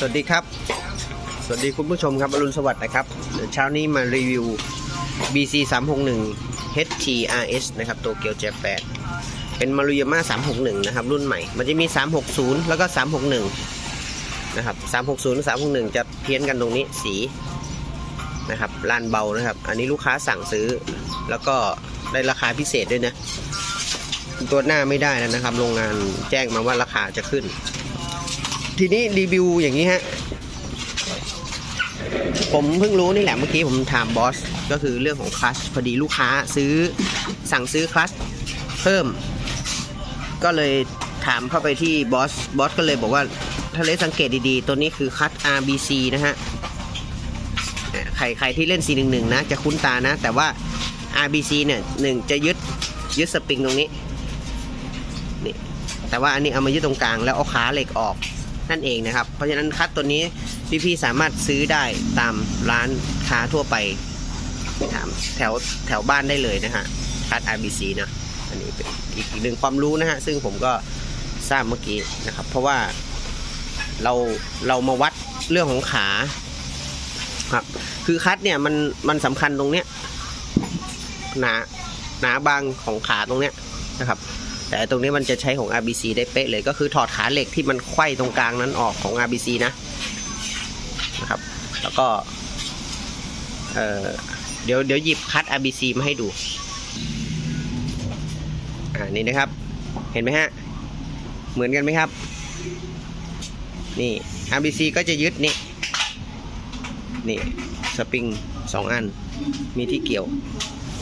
สวัสดีครับ สวัสดีคุณผู้ชมครับอรุณสวัสดิ์นะครับ เช้านี้มารีวิว BC 361 HTRS นะครับโตเกียวเจแปนเป็นมารุยาม่า361 นะครับ รุ่นใหม่ มันจะมี 360 แล้วก็ 361 นะครับ 360 361 จะเพี้ยนกันตรงนี้สีนะครับลานเบานะครับ อันนี้ลูกค้าสั่งซื้อ แล้วก็ได้ราคาพิเศษด้วยนะ ตัวหน้าไม่ได้แล้วนะครับ โรงงานแจ้งมาว่าราคาจะขึ้น ทีนี้รีวิวอย่างนี้ฮะ ผมเพิ่งรู้นี่แหละเมื่อกี้ผมถามบอส ก็คือเรื่องของคลัชพอดีลูกค้าซื้อสั่งซื้อคลัชเพิ่ม ก็เลยถามเข้าไปที่บอสบอสก็เลยบอกว่าถ้าเลสังเกตดีๆ ตัวนี้คือคัต RBC นะฮะเอ่อใครใครที่เล่น C11 นะ จะคุ้นตานะ แต่ว่า RBC เนี่ยหนึ่งจะยึดยึดสปริงตรงนี้นี่แต่ว่าอันนี้เอามายึดตรงกลางแล้วเอาขาเหล็กออก นั่นเองนะครับ เพราะฉะนั้นคัตตัวนี้พี่ๆสามารถซื้อได้ตามร้านค้าทั่วไปถามแถวแถวบ้านได้เลยนะฮะคัต RBC นะอันนี้เป็นอีกหนึ่งความรู้นะฮะซึ่งผมก็ทราบเมื่อกี้นะครับ เพราะว่าเราเรามาวัดเรื่องของขาครับ คือคัตเนี่ยมันมันสำคัญตรงเนี้ยหนาหนาบางของขาตรงเนี้ยนะครับ แต่ตรงนี้มันจะใช้ของ RBC ได้เป๊ะเลยก็คือถอดขาเหล็กที่มันไขว้ตรงกลางนั้นออกของ RBC นะนะครับ แล้วก็เออเดี๋ยวเดี๋ยวหยิบคัด RBC มาให้ดูอ่านี่นะครับเห็นไหมฮะเหมือนกันไหมครับนี่ RBC ก็จะยึดนี่นี่สปริงสองอันมีที่เกี่ยว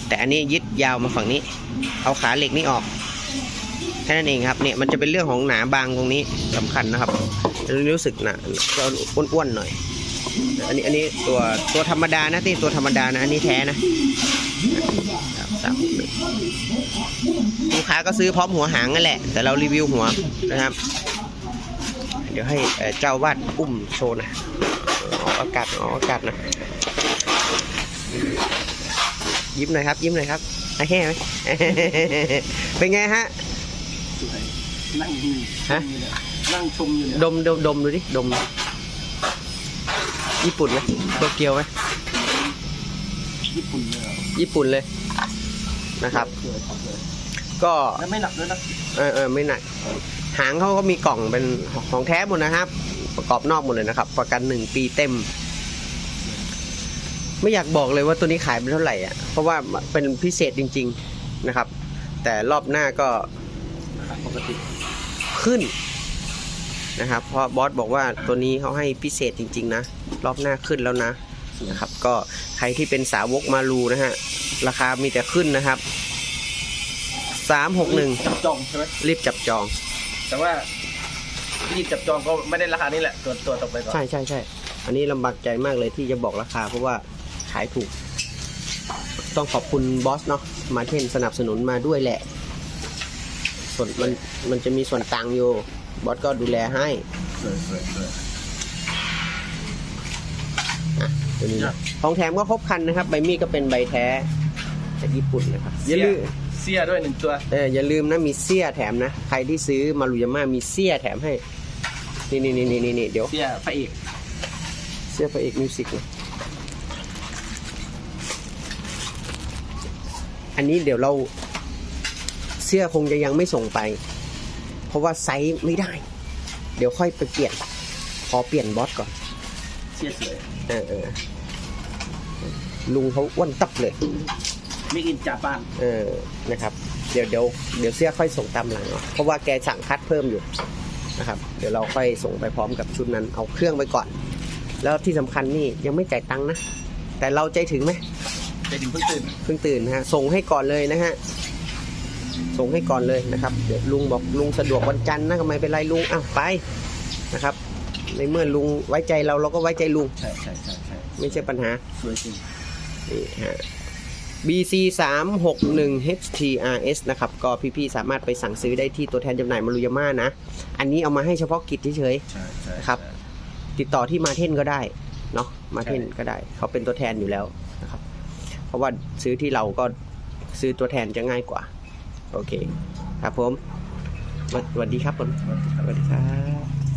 แต่อันนี้ยึดยาวมาฝั่งนี้ เอาขาเหล็กนี่ออก แค่นั้นเองครับเนี่ยมันจะเป็นเรื่องของหนาบางตรงนี้สำคัญนะครับรู้สึกหนาก็อ้วนๆหน่อย อันนี้อันนี้ตัวตัวธรรมดานะที่ตัวธรรมดานะอันนี้แท้นะสามหกหนึ่งลูกค้าก็ซื้อพร้อมหัวหางนั่นแหละ แต่เรารีวิวหัวนะครับ เดี๋ยวให้เอ่อเจ้าวาดอุ้มโชว์นะออกอากาศออกอากาศนะยิ้มหน่อยครับ ยิ้มหน่อยครับไอ้แห่ไหมเป็นไงฮะ สวยนั่งดูฮะนั่งชมอยู่เนี่ยดมดมดมดูดิดม ญี่ปุ่นไหมโตเกียวไหมญี่ปุ่นเลยเหรอญี่ปุ่นเลยนะครับ สวยครับสวยก็ แล้วไม่หนักด้วยนะเออเออไม่หนัก หางเขาก็มีกล่องเป็นของแท้หมดนะครับ ประกอบนอกหมดเลยนะครับ ประกันหนึ่งปีเต็ม ไม่อยากบอกเลยว่าตัวนี้ขายเป็นเท่าไหร่อะเพราะว่าเป็นพิเศษจริง ๆนะครับ แต่รอบหน้าก็ป กติขึ้นนะครับ เพราะบอสบอกว่าตัวนี้เขาให้พิเศษจริง ๆ นะ รอบหน้าขึ้นแล้วนะนะครับ ก็ใครที่เป็นสาวกมารูนะฮะ ราคามีแต่ขึ้นนะครับสามหกหนึ่งจับจองใช่ไหมรีบจับจอง แต่ว่าที่จับจองก็ไม่ได้ราคานี้แหละ ตัวตัวต่อไปก่อนใช่ใช่ใช่อันนี้ลำบากใจมากเลยที่จะบอกราคาเพราะว่าขายถูก ต้องขอบคุณบอสเนาะมาเทนสนับสนุนมาด้วยแหละ ส่วนมันมันจะมีส่วนต่างอยู่ บอสก็ดูแลให้สวยสวยสวยตัวนี้นะของแถมก็ครบคันนะครับ ใบมีดก็เป็นใบแท้จากญี่ปุ่นนะครับอย่าลืมเสียด้วยหนึ่งตัว เอออย่าลืมนะมีเสี้ยแถมนะ ใครที่ซื้อมารุยาม่ามีเสี้ยแถมให้ นี่นี่นี่นี่นี่เดี๋ยวเสียพระเอกเสี้ยพระเอกมิวสิกเลยอันนี้เดี๋ยวเรา เสื้อคงจะยังไม่ส่งไป เพราะว่าไซส์ไม่ได้ เดี๋ยวค่อยไปเปลี่ยน ขอเปลี่ยนบอสก่อน เสียสวยเออเออลุงเขาอ้วนตับเลย ไม่กินจ่าปานเออนะครับ เดี๋ยวเดี๋ยวเดี๋ยวเสื้อค่อยส่งตามหลังเนาะเพราะว่าแกสั่งคัดเพิ่มอยู่นะครับ เดี๋ยวเราค่อยส่งไปพร้อมกับชุดนั้น เอาเครื่องไปก่อน แล้วที่สำคัญนี่ยังไม่จ่ายตังค์นะ แต่เราใจถึงไหมใจถึงเพิ่งตื่น เพิ่งตื่นนะฮะ ส่งให้ก่อนเลยนะฮะ ส่งให้ก่อนเลยนะครับเดี๋ยวลุงบอกลุงสะดวกวันจันทร์นะทำไมเป็นไรลุงอะไปนะครับ ในเมื่อลุงไว้ใจเราเราก็ไว้ใจลุง ใช่ใช่ใช่ใช่ไม่ใช่ปัญหาสวยจริงนี่ฮะ BC 3 6 1 HTRS นะครับ ก็พี่ๆสามารถไปสั่งซื้อได้ที่ตัวแทนจำหน่ายมารุยาม่านะ อันนี้เอามาให้เฉพาะกิจเฉยใช่ใช่ครับๆติดต่อที่มาเทนก็ได้เนาะมาเทนใช่ก็ได้ เขาเป็นตัวแทนอยู่แล้วนะครับ เพราะว่าซื้อที่เราก็ซื้อตัวแทนจะง่ายกว่า โอเค ครับผมสวัสสวัสดีครับผมสวัสดีครับ